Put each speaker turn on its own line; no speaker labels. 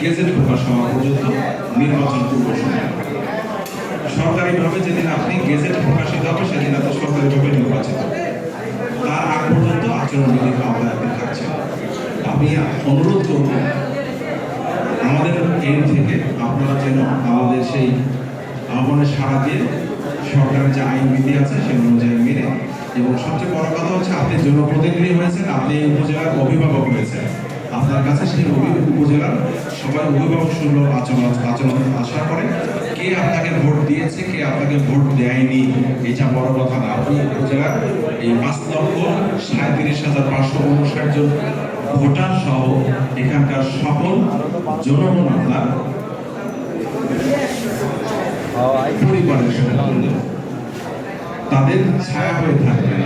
Gazette প্রকাশ পর্যন্ত নির্বাচন পূর্ব সরকারিভাবে যেদিন আপনি গেজেট প্রকাশিত হবে, সেদিন আপনি সরকারিভাবে নির্বাচিত তার আগ পর্যন্ত আচরণবিধির আওতায় আপনি আমি অনুরোধ করব, আমাদের এর থেকে আপনারা যেন আমাদের সেই আহ্বানে সাড়া দিয়ে সরকারের যে আইন বিধি আছে সে অনুযায়ী মেনে। এবং সবচেয়ে বড় কথা হচ্ছে, আপনি জনপ্রতিনিধি হয়েছেন, আপনি উপজেলার অভিভাবক হয়েছেন। আপনার কাছে সেই উপজেলার সবাই অভিভাবক সুন্দর আচরণ আচরণ আশা করে কে আপনাকে ভোট দিয়েছে, কে আপনাকে ভোট দেয়নি, এটা বড় কথা না। আপনি উপজেলার এই পাঁচ লক্ষ সাঁত্রিশ হাজার পাঁচশো উনষাট জন ভোটার সহ এখানকার সকল জনগণ আপনার পরিবারের তাদের ছায়া হয়ে থাকবে